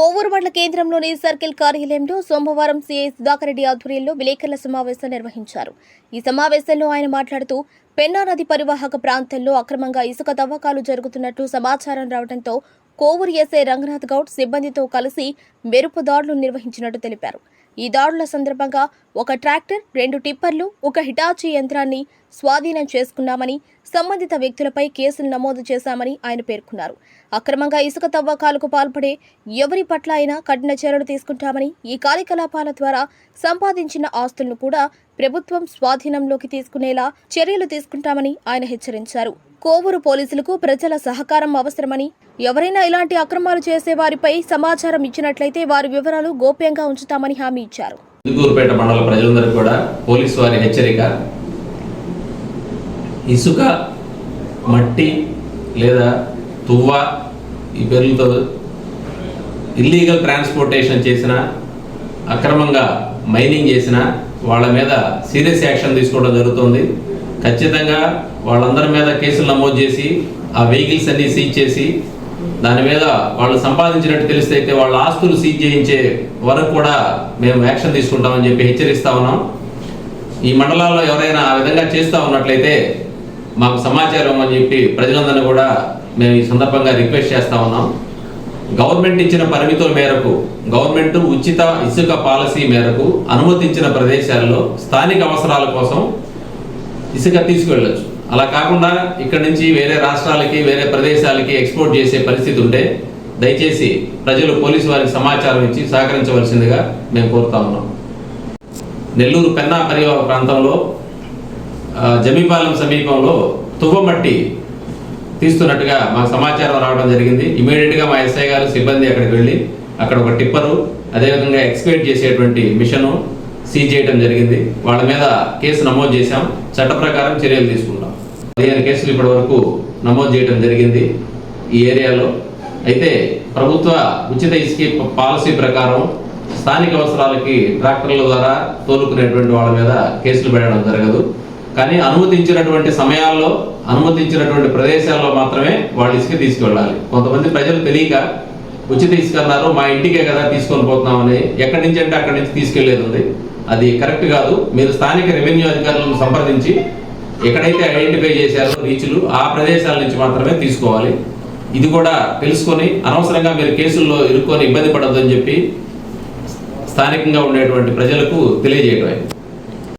కోవూరు మండల కేంద్రంలోని సర్కిల్ కార్యాలయంలో సోమవారం సీఐ సుధాకర్ రెడ్డి ఆధ్వర్యంలో విలేకరుల సమావేశం నిర్వహించారు. ఈ సమావేశంలో ఆయన మాట్లాడుతూ పెన్నా నది పరివాహక ప్రాంతంలో అక్రమంగా ఇసుక తవ్వకాలు జరుగుతున్నట్టు సమాచారం రావడంతో కోవూరు ఎస్ఐ రంగనాథ్ గౌడ్ సిబ్బందితో కలిసి మెరుపు దాడులు నిర్వహించినట్టు తెలిపారు. ఈ దాడుల సందర్భంగా ఒక ట్రాక్టర్ రెండు టిప్పర్లు ఒక హిటాచి యంత్రాన్ని స్వాధీనం చేసుకున్నామని సంబంధిత వ్యక్తులపై కేసులు నమోదు చేశామని ఆయన పేర్కొన్నారు. అక్రమంగా ఇసుక తవ్వకాలకు పాల్పడే ఎవరి పట్ల అయినా కఠిన చర్యలు తీసుకుంటామని ఈ కార్యకలాపాల ద్వారా సంపాదించిన ఆస్తులను కూడా ప్రభుత్వం స్వాధీనంలోకి తీసుకునేలా చర్యలు తీసుకుంటామని ఆయన హెచ్చరించారు. కోవూరు పోలీసులకు ప్రజల సహకారం అవసరమని ఎవరైనా ఇలాంటి అక్రమాలు చేసే వారిపై సమాచారం ఇచ్చినట్లయితే వారి వివరాలు గోప్యంగా ఉంచుతామని హామీ ఇచ్చారు. ఇందుకూరుపేట మండల ప్రజలందరూ కూడా పోలీసు వారి హెచ్చరిక. ఇసుక మట్టి లేదా తువ్వ ఈ పేర్లతో ఇల్లీగల్ ట్రాన్స్పోర్టేషన్ చేసిన అక్రమంగా మైనింగ్ చేసిన వాళ్ళ మీద సీరియస్ యాక్షన్ తీసుకోవడం జరుగుతుంది. ఖచ్చితంగా వాళ్ళందరి మీద కేసులు నమోదు చేసి ఆ వెహికల్స్ అన్ని సీజ్ చేసి దాని మీద వాళ్ళు సంపాదించినట్టు తెలిస్తే అయితే వాళ్ళ ఆస్తులు సీజ్ చేయించే వరకు కూడా మేము యాక్షన్ తీసుకుంటామని చెప్పి హెచ్చరిస్తా ఉన్నాం. ఈ మండలాల్లో ఎవరైనా ఆ విధంగా చేస్తూ ఉన్నట్లయితే మాకు సమాచారం అని చెప్పి ప్రజలందరినీ కూడా మేము ఈ సందర్భంగా రిక్వెస్ట్ చేస్తూ ఉన్నాం. గవర్నమెంట్ ఇచ్చిన పరిమితుల మేరకు గవర్నమెంట్ ఉచిత ఇసుక పాలసీ మేరకు అనుమతించిన ప్రదేశాల్లో స్థానిక అవసరాల కోసం ఇసుక తీసుకెళ్ళచ్చు. అలా కాకుండా ఇక్కడ నుంచి వేరే రాష్ట్రాలకి వేరే ప్రదేశాలకి ఎక్స్పోర్ట్ చేసే పరిస్థితి ఉంటే దయచేసి ప్రజలు పోలీసు వారికి సమాచారం ఇచ్చి సహకరించవలసిందిగా మేము కోరుతా ఉన్నాం. నెల్లూరు పెన్నా పరివాహక ప్రాంతంలో జమీపాలెం సమీపంలో తువ్వమట్టి తీస్తున్నట్టుగా మాకు సమాచారం రావడం జరిగింది. ఇమీడియట్గా మా ఎస్ఐ గారు సిబ్బంది అక్కడికి వెళ్ళి అక్కడ ఒక టిప్పరు అదేవిధంగా ఎక్స్పైర్ చేసేటువంటి మిషను సీజ్ చేయడం జరిగింది. వాళ్ళ మీద కేసు నమోదు చేశాం. చట్ట ప్రకారం చర్యలు తీసుకుంటాం పదిహేను కేసులు ఇప్పటి వరకు నమోదు చేయడం జరిగింది ఈ ఏరియాలో. అయితే ప్రభుత్వ ఉచిత ఇసుక పాలసీ ప్రకారం స్థానిక అవసరాలకి ట్రాక్టర్ల ద్వారా తోలుకునేటువంటి వాళ్ళ మీద కేసులు పెట్టడం జరగదు. కానీ అనుమతించినటువంటి సమయాల్లో అనుమతించినటువంటి ప్రదేశాల్లో మాత్రమే వాళ్ళు ఇసుక తీసుకువెళ్ళాలి కొంతమంది ప్రజలు తెలియక ఉచిత ఇసుక అన్నారు మా ఇంటికే కదా తీసుకొని పోతున్నామని ఎక్కడి నుంచి అంటే అక్కడి నుంచి తీసుకెళ్ళేది ఉంది. అది కరెక్ట్ కాదు. మీరు స్థానిక రెవెన్యూ అధికారులను సంప్రదించి ఎక్కడైతే ఐడెంటిఫై చేశారో రీచ్లు ఆ ప్రదేశాల నుంచి మాత్రమే తీసుకోవాలి. ఇది కూడా తెలుసుకొని అనవసరంగా మీరు కేసుల్లో ఇరుక్కొని ఇబ్బంది పడద్దని చెప్పి స్థానికంగా ఉండేటువంటి ప్రజలకు తెలియజేయడం